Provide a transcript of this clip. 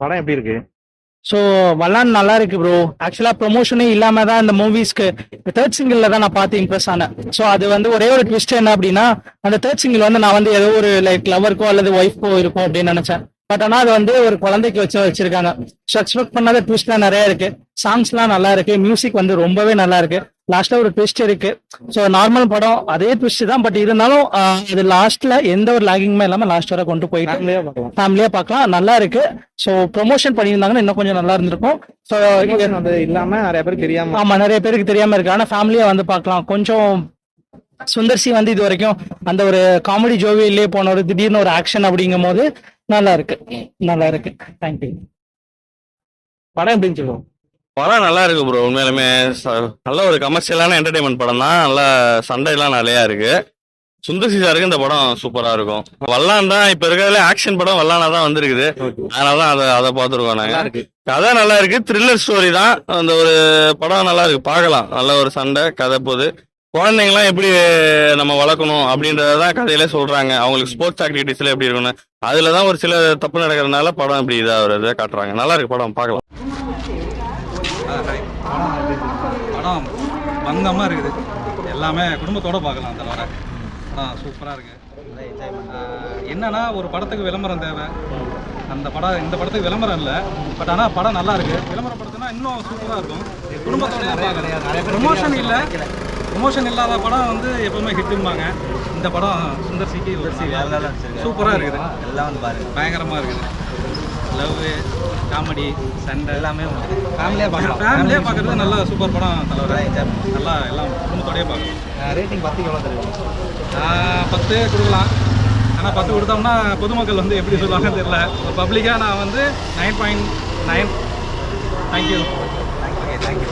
படம் எப்படி இருக்கு? ஸோ வல்லான் நல்லா இருக்கு ப்ரோ ஆக்சுவலா ப்ரொமோஷனே இல்லாம தான் இந்த மூவிஸ்க்கு தேர்ட் சிங்கிள்ல தான் நான் பார்த்து இம்ப்ரெஸ் ஆனேன். ஸோ அது வந்து ஒரே ஒரு ட்விஸ்ட் என்ன அப்படின்னா அந்த தேர்ட் சிங்கிள் வந்து நான் வந்து ஏதோ ஒரு லைக் லவருக்கோ அல்லது ஒய்ஃப்க்கோ இருக்கும் அப்படின்னு நினைச்சேன். பட் ஆனா அது வந்து ஒரு குழந்தைக்கு வச்சு வச்சிருக்காங்க. ஸோ எக்ஸ்பெக்ட் பண்ணாத ட்விஸ்ட்லாம் நிறைய இருக்கு. சாங்ஸ்லாம் நல்லா இருக்கு. மியூசிக் வந்து ரொம்பவே நல்லா இருக்கு. லாஸ்ட்ல ஒரு ட்விஸ்ட் இருக்கு. ஸோ நார்மல் படம் அதே ட்விஸ்ட் தான். பட் இருந்தாலும் அது லாஸ்ட்ல எந்த ஒரு லாகிங்குமே இல்லாம லாஸ்ட் வரை கொண்டு போயிட்டு ஃபேமிலியா பார்க்கலாம். பார்க்கலாம். நல்லா இருக்கு. ஸோ ப்ரொமோஷன் பண்ணியிருந்தாங்கன்னா இன்னும் கொஞ்சம் நல்லா இருந்திருக்கும். ஸோ இல்லாம நிறைய பேருக்கு தெரியாம ஆமா நிறைய பேருக்கு தெரியாம இருக்கு. ஆனா ஃபேமிலியா வந்து பார்க்கலாம். கொஞ்சம் சுந்தர்சி வந்து இது வரைக்கும் அந்த ஒரு காமெடி ஜோவியிலே போன ஒரு திடீர்னு ஒரு ஆக்ஷன் அப்படிங்கும் போது நல்லா இருக்கு. நல்லா இருக்கு. தேங்க்யூ படம் எப்படின்னு சொல்லுவோம்? படம் நல்லா இருக்கு ப்ரோ உண்மையிலுமே நல்ல ஒரு கமர்ஷியலான என்டர்டைன்மெண்ட் படம் தான். நல்ல சண்டைலாம் நிறையா இருக்கு. சுந்தர் சாருக்கு இந்த படம் சூப்பரா இருக்கும். வல்லான் தான் இப்ப இருக்கிறதுல ஆக்ஷன் படம் வல்லானா தான் வந்திருக்குது. அதனால தான் அதை அதை பார்த்துருக்கோம் நாங்க. கதை நல்லா இருக்கு. த்ரில்லர் ஸ்டோரி தான். அந்த ஒரு படம் நல்லா இருக்கு. பார்க்கலாம். நல்ல ஒரு சண்டை கதை போகுது குழந்தைங்களாம் எப்படி நம்ம வளர்க்கணும் அப்படின்றத தான் கதையில சொல்றாங்க. அவங்களுக்கு ஸ்போர்ட்ஸ் ஆக்டிவிட்டிஸ்ல எப்படி இருக்கணும். அதுல தான் ஒரு சில தப்பு நடக்கிறதுனால படம் இப்படி இதா ஒரு இதை காட்டுறாங்க. நல்லா இருக்கு படம். பார்க்கலாம். படம் பங்கமாக இருக்குது. எல்லாமே குடும்பத்தோட பார்க்கலாம் அந்த வர படம் சூப்பராக இருக்கு. ஆஹ் என்னன்னா ஒரு படத்துக்கு விளம்பரம் தேவை. அந்த படம் இந்த படத்துக்கு விளம்பரம் இல்லை. பட் ஆனால் படம் நல்லா இருக்கு. விளம்பரப்படுத்தினா இன்னும் சூப்பராக இருக்கும். குடும்பத்தோட பார்க்கலாம் ப்ரொமோஷன் இல்லை. ப்ரொமோஷன் இல்லாத படம் வந்து எப்பவுமே ஹிட்டும்பாங்க இந்த படம் சுந்தர் சிக்கு சூப்பராக இருக்குது. எல்லாம் வந்து பாருங்க. பயங்கரமாக இருக்குது. லவ் காமெடி சண்டை எல்லாமே ஃபேமிலியாக பார்க்கலாம். ஃபேமிலியாக பார்க்குறது நல்ல சூப்பர் படம் தலைவர். நல்லா எல்லாம் குடும்பத்தோடய பார்க்கலாம். ரேட்டிங் பத்துக்கு எவ்வளோ தருவீங்க பத்து கொடுக்கலாம். ஆனால் பத்து கொடுத்தோம்னா பொதுமக்கள் வந்து எப்படி சொல்லுவாங்கன்னு தெரியல. பப்ளிக்காக நான் வந்து nine point nine thank you okay thank you